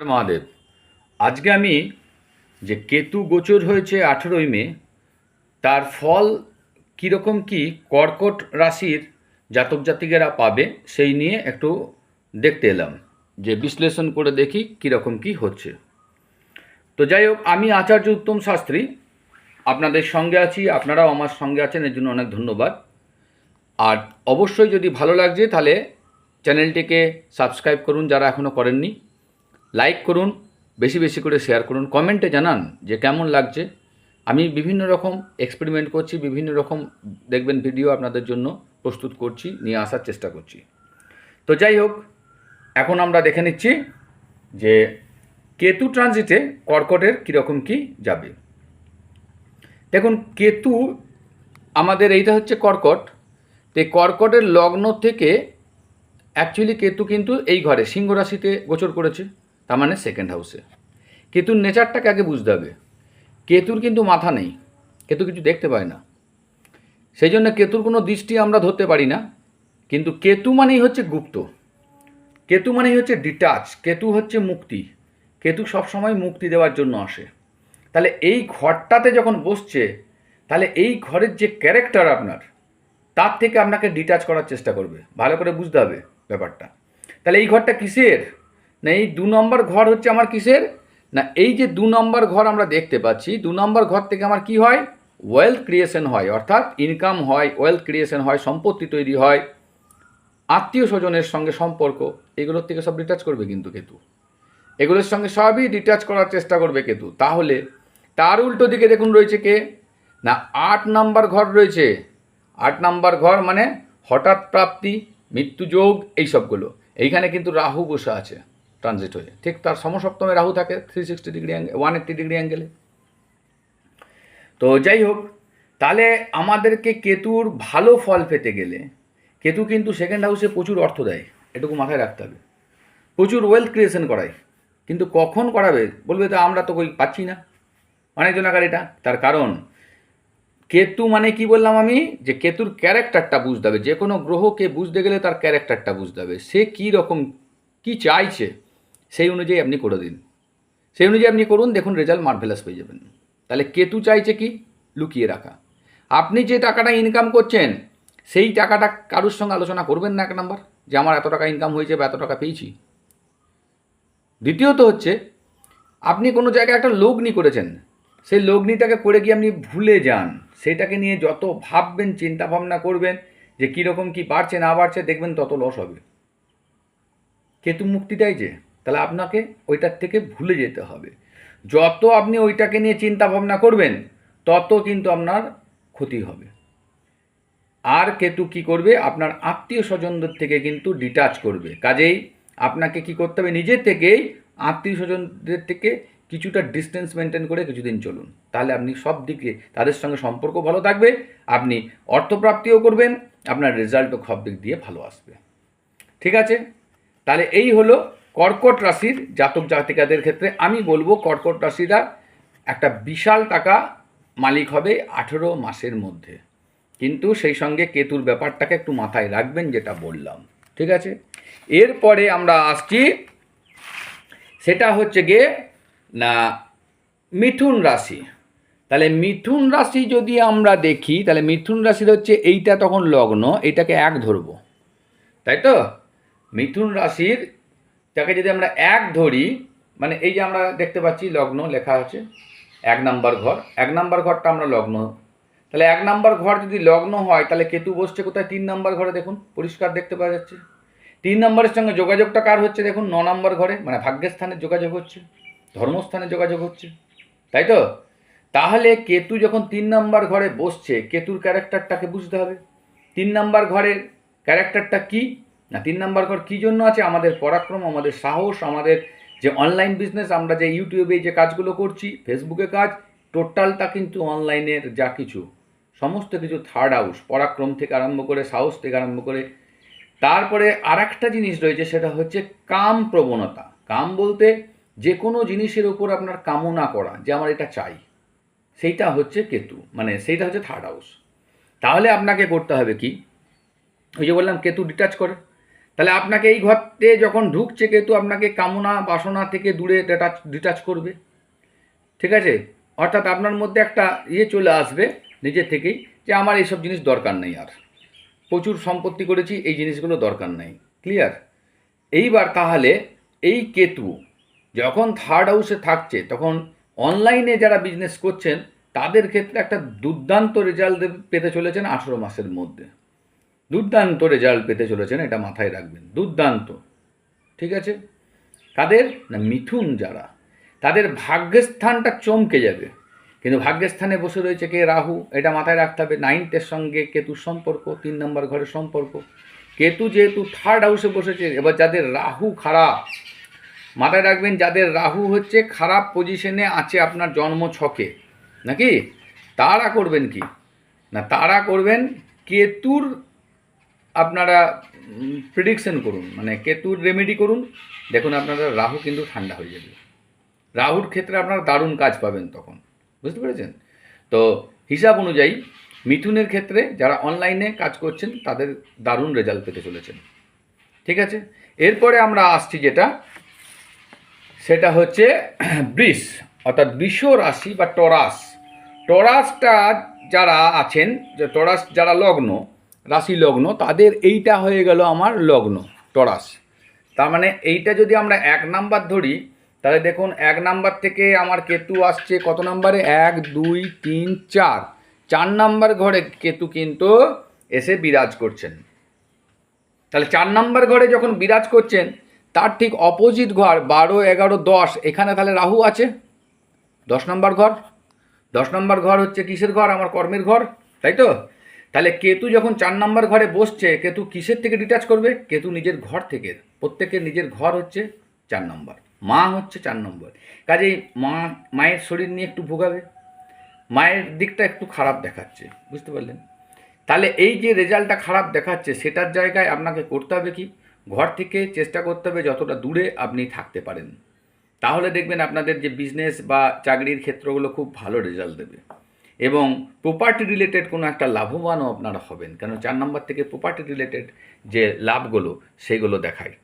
মহাদেব, আজকে আমি যে কেতু গোচর হয়েছে আঠেরোই মে, তার ফল কীরকম কি কর্কট রাশির জাতক জাতিকেরা পাবে সেই নিয়ে একটু দেখতে এলাম, যে বিশ্লেষণ করে দেখি কীরকম কি হচ্ছে। তো যাই হোক, আমি আচার্য উত্তম শাস্ত্রী, আপনাদের সঙ্গে আছি, আপনারাও আমার সঙ্গে আছেন, এর জন্য অনেক ধন্যবাদ। আর অবশ্যই যদি ভালো লাগছে, তাহলে চ্যানেলটিকে সাবস্ক্রাইব করুন যারা এখনও করেননি। লাইক করুন, বেশি বেশি করে শেয়ার করুন কমেন্টে জানান যে কেমন লাগছে। আমি বিভিন্ন রকম এক্সপেরিমেন্ট করছি, বিভিন্ন রকম দেখবেন ভিডিও আপনাদের জন্য প্রস্তুত করছি, নিয়ে আসার চেষ্টা করছি। তো যাই হোক, এখন আমরা দেখে নিচ্ছি যে কেতু ট্রানজিটে কর্কটের কীরকম কি যাবে। দেখুন, কেতু, আমাদের এইটা হচ্ছে কর্কট। তো কর্কটের লগ্ন থেকে অ্যাকচুয়ালি কেতু কিন্তু এই ঘরে, সিংহ রাশিতে গোচর করেছে। তার মানে সেকেন্ড হাউসে কেতুর নেচারটাকে আগে বুঝতে হবে। কেতুর কিন্তু মাথা নেই। কেতু কিছু দেখতে পায় না। সেই জন্য কেতুর কোনো দৃষ্টি আমরা ধরতে পারি না। কিন্তু কেতু মানেই হচ্ছে গুপ্ত। কেতু মানেই হচ্ছে ডিটাচ কেতু হচ্ছে মুক্তি। কেতু সবসময় মুক্তি দেওয়ার জন্য আসে। তাহলে এই ঘরটাতে যখন বসছে, তাহলে এই ঘরের যে ক্যারেক্টার আপনার, তার থেকে আপনাকে ডিটাচ করার চেষ্টা করবে। ভালো করে বুঝতে হবে ব্যাপারটা। তাহলে এই ঘরটা কিসের? না, এই দু নম্বর ঘর হচ্ছে আমার কিসের? না, এই যে দু নম্বর ঘর আমরা দেখতে পাচ্ছি, দু নম্বর ঘর থেকে আমার কি হয়? ওয়েলথ ক্রিয়েশন হয়, অর্থাৎ ইনকাম হয় ওয়েলথ ক্রিয়েশন হয়, সম্পত্তি তৈরি হয়, আত্মীয় স্বজনের সঙ্গে সম্পর্ক, এগুলোর থেকে সব ডিটাচ করবে কিন্তু কেতু। এগুলোর সঙ্গে সবই ডিটাচ করার চেষ্টা করবে কেতু। তাহলে তার উল্টো দিকে দেখুন রয়েছে কে? না, আট নাম্বার ঘর রয়েছে। আট নাম্বার ঘর মানে হঠাৎ প্রাপ্তি, মৃত্যুযোগ এই সবগুলো এইখানে কিন্তু রাহু বসে আছে। ট্রানজিট হয়ে ঠিক তার সমসপ্তমে রাহু থাকে three sixty degree one eighty degree অ্যাঙ্গেলে তো যাই হোক, তাহলে আমাদেরকে কেতুর ভালো ফল পেতে গেলে, কেতু কিন্তু সেকেন্ড হাউসে প্রচুর অর্থ দেয়, এটুকু মাথায় রাখতে হবে। প্রচুর ওয়েলথ ক্রিয়েশন করায়, কিন্তু কখন করাবে? বলবে তো আমরা তো কই পাচ্ছি না। অনেকজনাকার এটা, তার কারণ, কেতু মানে কি বললাম আমি? যে কেতুর ক্যারেক্টারটা বুঝতে হবে, যে কোনো গ্রহকে বুঝতে গেলে তার ক্যারেক্টারটা বুঝতে হবে। সে কী রকম, কি চাইছে? সেই অনুযায়ী আপনি করে দিন। সেই অনুযায়ী আপনি করুন, দেখুন রেজাল্ট মার্ভেলাস পেয়ে যাবেন। তাহলে কেতু চাইছে কি? লুকিয়ে রাখা। আপনি যে টাকাটা ইনকাম করছেন, সেই টাকাটা কারোর সঙ্গে আলোচনা করবেন না এক নাম্বার যে আমার এত টাকা ইনকাম হয়েছে বা এত টাকা পেয়েছি। দ্বিতীয়ত হচ্ছে, আপনি কোনো জায়গায় একটা লগ্নি করেছেন। সেই লগ্নিটাকে করে গিয়ে আপনি ভুলে যান। সেটাকে নিয়ে যত ভাববেন চিন্তা ভাবনা করবেন, যে কীরকম কী বাড়ছে না বাড়ছে, দেখবেন তত লস হবে। কেতু মুক্তি দেয় যে তাহলে আপনাকে ওইটার থেকে ভুলে যেতে হবে। যত আপনি ওইটাকে নিয়ে চিন্তা ভাবনা করবেন, তত কিন্তু আপনার ক্ষতি হবে। আর কেতু কি করবে? আপনার আত্মীয় স্বজনদের থেকে কিন্তু ডিটাচ করবে। কাজেই আপনাকে কি করতে হবে? নিজের থেকেই আত্মীয় স্বজনদের থেকে কিছুটা ডিস্টেন্স মেনটেন করে কিছুদিন চলুন। তাহলে আপনি সব দিকে তাদের সঙ্গে সম্পর্ক ভালো থাকবে, আপনি অর্থপ্রাপ্তিও করবেন, আপনার রেজাল্টও সব দিক দিয়ে ভালো আসবে। ঠিক আছে? তাহলে এই হলো কর্কট রাশির জাতক জাতিকাদের ক্ষেত্রে আমি বলব কর্কট রাশিরা একটা বিশাল টাকা মালিক হবে আঠেরো মাসের মধ্যে। কিন্তু সেই সঙ্গে কেতুর ব্যাপারটাকে একটু মাথায় রাখবেন যেটা বললাম। ঠিক আছে? এরপরে আমরা আসছি, সেটা হচ্ছে গিয়ে, না, মিথুন রাশি। তাহলে মিথুন রাশি যদি আমরা দেখি, তাহলে মিথুন রাশির হচ্ছে এইটা তখন লগ্ন, এটাকে এক ধরবো। তাই তো? মিথুন রাশির তাকে যদি আমরা এক ধরি মানে এই যে আমরা দেখতে পাচ্ছি লগ্ন লেখা আছে, এক নাম্বার ঘর। এক নাম্বার ঘরটা আমরা লগ্ন। তাহলে এক নাম্বার ঘর যদি লগ্ন হয়, তাহলে কেতু বসছে কোথায়? তিন নাম্বার ঘরে দেখুন, পরিষ্কার দেখতে পাওয়া যাচ্ছে। তিন নম্বরের সঙ্গে যোগাযোগটা কার হচ্ছে দেখুন? ন নম্বর ঘরে মানে ভাগ্যের স্থানে যোগাযোগ হচ্ছে, ধর্মস্থানে যোগাযোগ হচ্ছে, তাই তো? তাহলে কেতু যখন তিন নম্বর ঘরে বসছে, কেতুর ক্যারেক্টারটাকে বুঝতে হবে। তিন নম্বর ঘরের ক্যারেক্টারটা কি? না, তিন নম্বর ঘর কী জন্য আছে? আমাদের পরাক্রম, আমাদের সাহস, আমাদের যে অনলাইন বিজনেস আমরা যে ইউটিউবে যে কাজগুলো করছি ফেসবুকে কাজ টোটালটা কিন্তু অনলাইনের যা কিছু, সমস্ত কিছু থার্ড হাউস পরাক্রম থেকে আরম্ভ করে, সাহস থেকে আরম্ভ করে। তারপরে আর একটা জিনিস রয়েছে, সেটা হচ্ছে কাম প্রবণতা। কাম বলতে যে কোনো জিনিসের উপর আপনার কামনা করা, যে আমার এটা চাই, সেইটা হচ্ছে কেতু মানে সেইটা হচ্ছে থার্ড হাউস তাহলে আপনাকে করতে হবে কি? ওই যে বললাম, কেতু ডিটাচ করে। তাহলে আপনাকে এই ঘরতে যখন ঢুকছে কেতু আপনাকে কামনা বাসনা থেকে দূরে ডিটাচ ডিটাচ করবে। ঠিক আছে? অর্থাৎ আপনার মধ্যে একটা ইয়ে চলে আসবে নিজের থেকেই যে আমার এইসব জিনিস দরকার নেই আর। প্রচুর সম্পত্তি করেছি, এই জিনিসগুলো দরকার নেই। ক্লিয়ার এইবার তাহলে এই কেতু যখন থার্ড হাউসে থাকছে, তখন অনলাইনে যারা বিজনেস করছেন, তাদের ক্ষেত্রে একটা দুর্দান্ত রেজাল্ট পেতে চলেছেন আঠেরো মাসের মধ্যে। দুর্দান্ত রেজাল্ট পেতে চলেছেন, এটা মাথায় রাখবেন, দুর্দান্ত। ঠিক আছে? তাদের, না মিথুন যারা, তাদের ভাগ্যস্থানটা চমকে যাবে। কিন্তু ভাগ্যস্থানে বসে রয়েছে কে? রাহু, এটা মাথায় রাখতে হবে। নাইনথের সঙ্গে কেতুর সম্পর্ক, তিন নম্বর ঘরের সম্পর্ক। কেতু যেহেতু থার্ড হাউসে বসেছে, এবার যাদের রাহু খারাপ, মাথায় রাখবেন যাদের রাহু হচ্ছে খারাপ পজিশনে আছে আপনার জন্ম ছকে। নাকি? তারা করবেন কি? না, তারা করবেন কেতুর আপনারা প্রিডিকশন করুন মানে কেতুর রেমেডি করুন। দেখুন আপনারা, রাহু কিন্তু ঠান্ডা হয়ে যাবে। রাহুর ক্ষেত্রে আপনারা দারুণ কাজ পাবেন তখন। বুঝতে পেরেছেন? তো হিসাব অনুযায়ী মিথুনের ক্ষেত্রে যারা অনলাইনে কাজ করছেন, তাদের দারুণ রেজাল্ট পেতে চলেছেন। ঠিক আছে? এরপরে আমরা আসছি যেটা, সেটা হচ্ছে বৃষ, অর্থাৎ বৃষ রাশি বা টরাস। টরাসটা যারা আছেন, যে টরাস যারা লগ্ন রাশি লগ্ন তাদের এইটা হয়ে গেল আমার লগ্ন, টরাস। তার মানে এইটা যদি আমরা এক নাম্বার ধরি, তাহলে দেখুন এক নাম্বার থেকে আমার কেতু আসছে কত নাম্বারে? এক, দুই, তিন, চার। চার নাম্বার ঘরে কেতু কিন্তু এসে বিরাজ করছেন। তাহলে চার নাম্বার ঘরে যখন বিরাজ করছেন, তার ঠিক অপোজিট ঘর বারো, এগারো, দশ, এখানে তাহলে রাহু আছে। দশ নম্বর ঘর। দশ নম্বর ঘর হচ্ছে কিসের ঘর? আমার কর্মের ঘর, তাই তো? তাহলে কেতু যখন চার নম্বর ঘরে বসছে, কেতু কিসের থেকে ডিটাচ করবে? কেতু নিজের ঘর থেকে। প্রত্যেকের নিজের ঘর হচ্ছে চার নম্বর। মা হচ্ছে চার নম্বর। কাজেই মা, মায়ের শরীর নিয়ে একটু ভোগাবে। মায়ের দিকটা একটু খারাপ দেখাচ্ছে। বুঝতে পারলেন? তাহলে এই যে রেজাল্টটা খারাপ দেখাচ্ছে, সেটার জায়গায় আপনাকে করতে হবে কি? ঘর থেকে চেষ্টা করতে হবে যতটা দূরে আপনি থাকতে পারেন। তাহলে দেখবেন আপনাদের যে বিজনেস বা চাকরির ক্ষেত্রগুলো খুব ভালো রেজাল্ট দেবে। এবং প্রপার্টি রিলেটেড কোনো একটা লাভবানও আপনারা হবেন। কেন চার নম্বর থেকে প্রপার্টি রিলেটেড যে লাভগুলো, সেগুলো দেখায়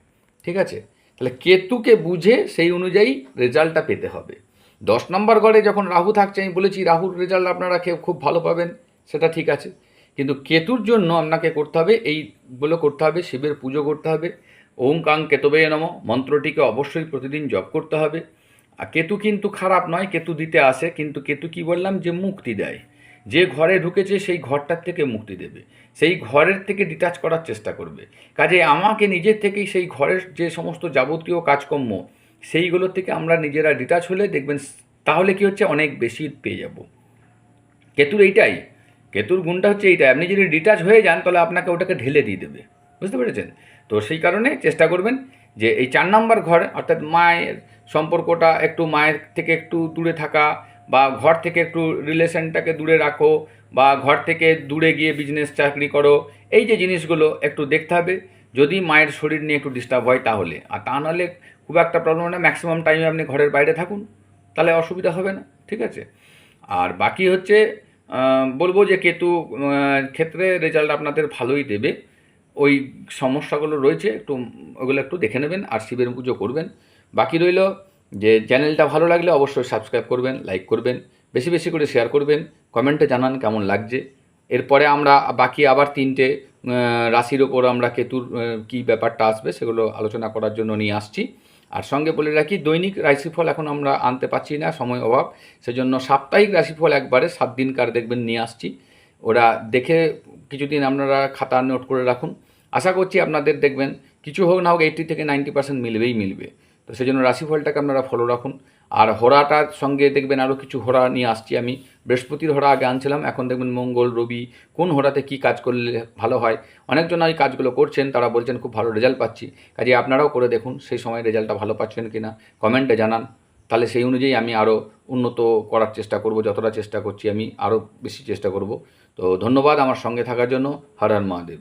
ঠিক আছে? তাহলে কেতুকে বুঝে সেই অনুযায়ী রেজাল্টটা পেতে হবে। দশ নম্বর ঘরে যখন রাহু থাকছে, আমি বলেছি রাহুর রেজাল্ট আপনারা কেউ খুব ভালো পাবেন, সেটা ঠিক আছে। কিন্তু কেতুর জন্য আপনাকে করতে হবে, এইগুলো করতে হবে, শিবের পুজো করতে হবে ওম কাং কেতবে নম, মন্ত্রটিকে অবশ্যই প্রতিদিন জপ করতে হবে। কেতু কিন্তু খারাপ নয়, কেতু দিতে আসে, কিন্তু কেতু কি বললাম? যে মুক্তি দেয়। যে ঘরে ঢুকেছে সেই ঘরটার থেকে মুক্তি দেবে। সেই ঘরের থেকে ডিটাচ করার চেষ্টা করবে। কাজে আমাকে নিজের থেকেই সেই ঘরের যে সমস্ত যাবতীয় কাজকর্ম, সেইগুলো থেকে আমরা নিজেরা ডিটাচ হলে দেখবেন তাহলে কি হচ্ছে? অনেক বেশি পেয়ে যাব। কেতুর এইটাই। কেতুর গুণটা হচ্ছে এইটাই। আপনি যদি ডিটাচ হয়ে যান, তাহলে আপনাকে ওটাকে ঢেলে দিয়ে দেবে। বুঝতে পেরেছেন? তো সেই কারণে চেষ্টা করবেন যে এই চার নম্বর ঘর, অর্থাৎ মায়ের সম্পর্কটা একটু মায়ের থেকে একটু দূরে থাকা বা ঘর থেকে একটু রিলেশনটাকে দূরে রাখো বা ঘর থেকে দূরে গিয়ে বিজনেস চাকরি করো, এই যে জিনিসগুলো একটু দেখতে হবে। যদি মায়ের শরীর নিয়ে একটু ডিস্টার্ব হয় তাহলে। আর তা নাহলে খুব একটা প্রবলেম না ম্যাক্সিমাম টাইমে আপনি ঘরের বাইরে থাকুন, তাহলে অসুবিধা হবে না, ঠিক আছে? আর বাকি হচ্ছে বলব যে কেতু ক্ষেত্রে রেজাল্ট আপনাদের ভালোই দেবে। ওই সমস্যাগুলো রয়েছে, একটু ওগুলো একটু দেখে নেবেন, আর শিবের পুজো করবেন। বাকি রইল যে চ্যানেলটা ভালো লাগলে অবশ্যই সাবস্ক্রাইব করবেন, লাইক করবেন, বেশি বেশি করে শেয়ার করবেন, কমেন্টে জানান কেমন লাগছে। এরপরে আমরা বাকি আবার তিনটে রাশির ওপর আমরা কেতুর কী ব্যাপারটা আসবে সেগুলো আলোচনা করার জন্য নিয়ে আসছি। আর সঙ্গে বলে রাখি, দৈনিক রাশিফল এখন আমরা আনতে পারছি না, সময় অভাব। সেজন্য সাপ্তাহিক রাশিফল একবারে সাত দিনকার দেখবেন নিয়ে আসছি। ওরা দেখে কিছুদিন আপনারা খাতা নোট করে রাখুন। আশা করছি আপনাদের দেখবেন, কিছু হোক না হোক এইটি থেকে নাইনটি পার্সেন্ট মিলবেই মিলবে। তো সেই জন্য রাশিফলটাকে আপনারা ফলো রাখুন। আর হোরাটার সঙ্গে দেখবেন আরও কিছু হোরা নিয়ে আসছি আমি। বৃহস্পতির হরা আগে আনছিলাম, এখন দেখবেন মঙ্গল, রবি, কোন হোরাতে কি কাজ করলে ভালো হয়? অনেকজন এই কাজগুলো করছেন, তারা বলছেন খুব ভালো রেজাল্ট পাচ্ছি। কাজে আপনারাও করে দেখুন, সেই সময় রেজাল্টটা ভালো পাচ্ছেন কি না কমেন্টে জানান। তাহলে সেই অনুযায়ী আমি আরও উন্নত করার চেষ্টা করব, যতটা চেষ্টা করছি আমি আরও বেশি চেষ্টা করব। তো ধন্যবাদ আমার সঙ্গে থাকার জন্য। হর মহাদেব।